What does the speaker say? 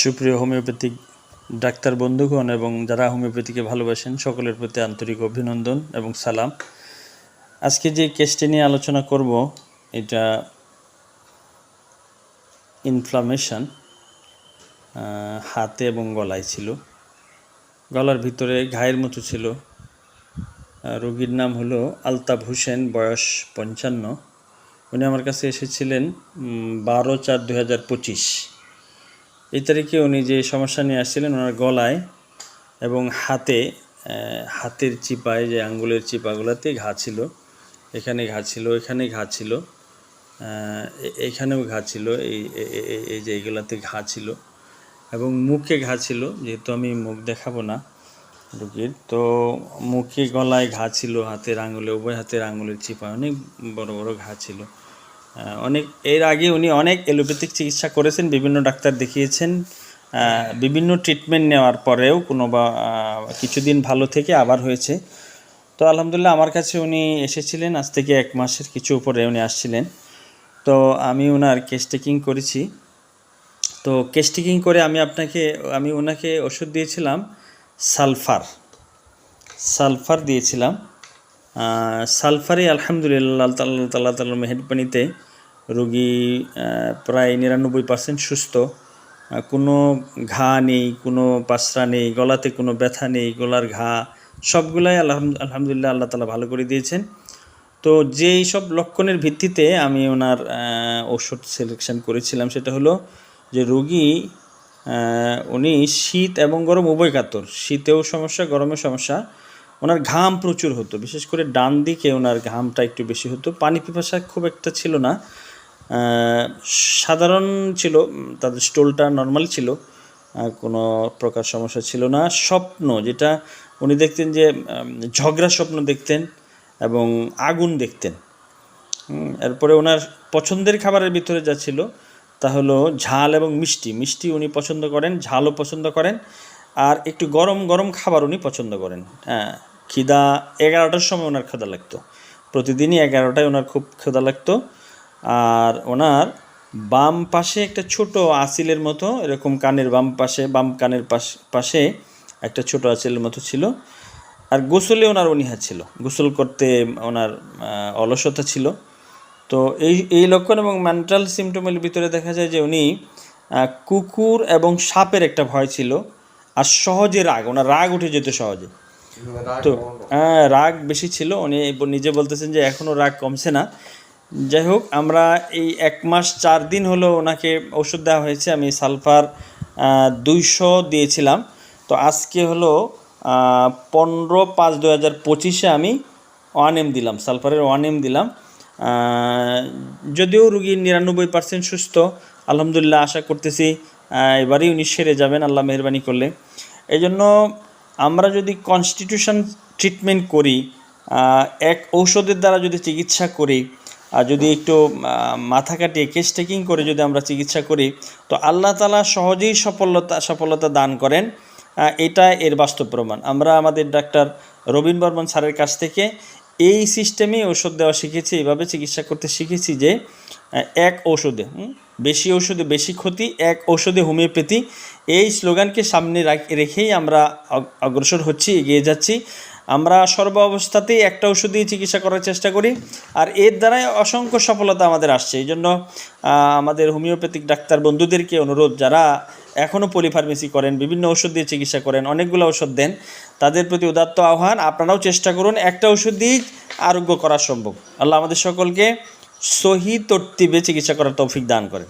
সুপ্রিয় homeopathic doctor বন্ধুগণ এবং যারা হোমিওপ্যাথিকে ভালোবাসেন, সকলের প্রতি আন্তরিক অভিনন্দন এবং সালাম। আজকে যে কেসটি নিয়ে আলোচনা করব, এটা ইনফ্লামেশন হাতে এবং গলায় ছিল। গলার ভিতরে ঘায়ের মতো ছিল। রোগীর নাম হলো আলতাফ হোসেন, বয়স পঞ্চান্ন। উনি আমার কাছে এসেছিলেন বারো চার দু হাজার পঁচিশ। এই তারিখে উনি যে সমস্যা নিয়ে আসছিলেন, ওনার গলায় এবং হাতে হাতের চিপায় যে আঙ্গুলের চিপাগুলোতে ঘা ছিল, এখানে ঘা ছিল, এখানে ঘা ছিল এখানেও ঘা ছিল, এই এই যে এইগুলাতে ঘা ছিল এবং মুখে ঘা ছিল, যেহেতু আমি মুখ দেখাবো না রুগীর, তো মুখে গলায় ঘা ছিল, হাতের আঙুলে উভয় হাতের আঙুলের চিপায় অনেক বড় বড় ঘা ছিল। অনেক, এর আগে উনি অনেক অ্যালোপ্যাথিক চিকিৎসা করেছেন, বিভিন্ন ডাক্তার দেখিয়েছেন। বিভিন্ন ট্রিটমেন্ট নেওয়ার পরেও কোনো বা কিছুদিন ভালো থেকে আবার হয়েছে। তো আলহামদুলিল্লাহ আমার কাছে উনি এসেছিলেন, আজ থেকে এক মাসের কিছু উপরে উনি আসছিলেন। তো আমি ওনার কেস টেকিং করেছি। তো কেস টেকিং করে আমি আপনাকে, আমি ওনাকে ওষুধ দিয়েছিলাম সালফার। সালফার দিয়েছিলাম। সালফারে আলহামদুলিল্লাহ তাল্লাহ তাল্লাহ তাল্লাহ মেহেরবানিতে রোগী প্রায় নিরানব্বই পার্সেন্ট সুস্থ। কোনো ঘা নেই, কোনো পাসরা নেই, গলাতে কোনো ব্যথা নেই, গলার ঘা, সবগুলাই আলহাম- আলহামদুলিল্লাহ আল্লাহ তালা ভালো করে দিয়েছেন। তো যেই সব লক্ষণের ভিত্তিতে আমি ওনার ওষুধ সিলেকশন করেছিলাম সেটা হলো যে রোগী উনি শীত এবং গরম উভয় কাতর। শীতেও সমস্যা গরমেও সমস্যা। ওনার ঘাম প্রচুর হতো। বিশেষ করে ডান দিকে ওনার ঘামটা একটু বেশি হতো। পানি পিপাসা খুব একটা ছিল না। সাধারণ ছিল তাদের স্টোলটা নর্মাল ছিল। কোনো প্রকার সমস্যা ছিল না। স্বপ্ন যেটা উনি দেখতেন যে ঝগড়া স্বপ্ন দেখতেন এবং আগুন দেখতেন। এরপরে ওনার পছন্দের খাবারের ভিতরে যা ছিল তা হলো ঝাল এবং মিষ্টি। মিষ্টি উনি পছন্দ করেন, ঝালও পছন্দ করেন। আর একটু গরম গরম খাবার উনি পছন্দ করেন। হ্যাঁ। খিদা, এগারোটার সময় ওনার ক্ষুধা লাগতো। প্রতিদিনই এগারোটায় ওনার খুব ক্ষুধা লাগতো। আর ওনার বাম পাশে একটা ছোট আসিলের মতো, এরকম কানের বাম পাশে, বাম কানের পাশ- পাশে একটা ছোট আসিলের মতো ছিল। আর গোসলে ওনার অনীহা ছিল। গোসল করতে ওনার অলসতা ছিল। তো এই এই লক্ষণ এবং মেন্টাল সিমটমের ভিতরে দেখা যায় যে উনি কুকুর এবং সাপের একটা ভয় ছিল। আর সহজে রাগ, ওনার রাগ উঠে যেত সহজে। তো হ্যাঁ রাগ বেশি ছিল। উনি নিজে বলতেছেন যে এখনও রাগ কমছে না। যাই হোক আমরা এই এক মাস চার দিন হলো ওনাকে ওষুধ দেওয়া হয়েছে। আমি সালফার দুইশো দিয়েছিলাম। তো আজকে হলো পনেরো পাঁচ দু হাজার পঁচিশে আমি ওয়ান এম দিলাম সালফারের ওয়ান এম দিলাম। যদিও রুগী নিরানব্বই পার্সেন্ট সুস্থ আলহামদুলিল্লাহ আশা করতেছি এবারেই উনি সেরে যাবেন আল্লাহ মেহরবানি করলে। এই জন্য আমরা যদি কনস্টিটিউশন ট্রিটমেন্ট করি এক ঔষধের দ্বারা যদি চিকিৎসা করি আর যদি একটু মাথা কাটিয়ে কেস টেকিং করে যদি আমরা চিকিৎসা করি তো আল্লাহ তালা সহজেই সফলতা সফলতা দান করেন। এটা এর বাস্তব প্রমাণ। আমরা আমাদের ডাক্তার রবীন বর্মন স্যারের কাছ থেকে এই সিস্টেমে ওষুধ দেওয়া শিখেছি এইভাবে চিকিৎসা করতে শিখেছি যে এক ঔষধে হুম, বেশি ঔষধে বেশি ক্ষতি, এক ঔষধে হোমিওপ্যাথি। এই স্লোগানকে সামনে রাখ- রেখেই আমরা অগ্রসর হচ্ছি, এগিয়ে যাচ্ছি। আমরা সর্ব অবস্থাতেই একটা ওষুধ দিয়ে চিকিৎসা করার চেষ্টা করি, আর এর দ্বারাই অসংখ্য সফলতা আমাদের আসছে। এই জন্য আমাদের হোমিওপ্যাথিক ডাক্তার বন্ধুদেরকে অনুরোধ, যারা এখনও পলিফার্মেসি করেন, বিভিন্ন ওষুধ দিয়ে চিকিৎসা করেন, অনেকগুলো ওষুধ দেন, তাদের প্রতি উদাত্ত আহ্বান। আপনারাও চেষ্টা করুন, একটা ওষুধ দিয়েই আরোগ্য করা সম্ভব। আল্লাহ আমাদের সকলকে সহি তর্তিবে চিকিৎসা করার তৌফিক দান করেন।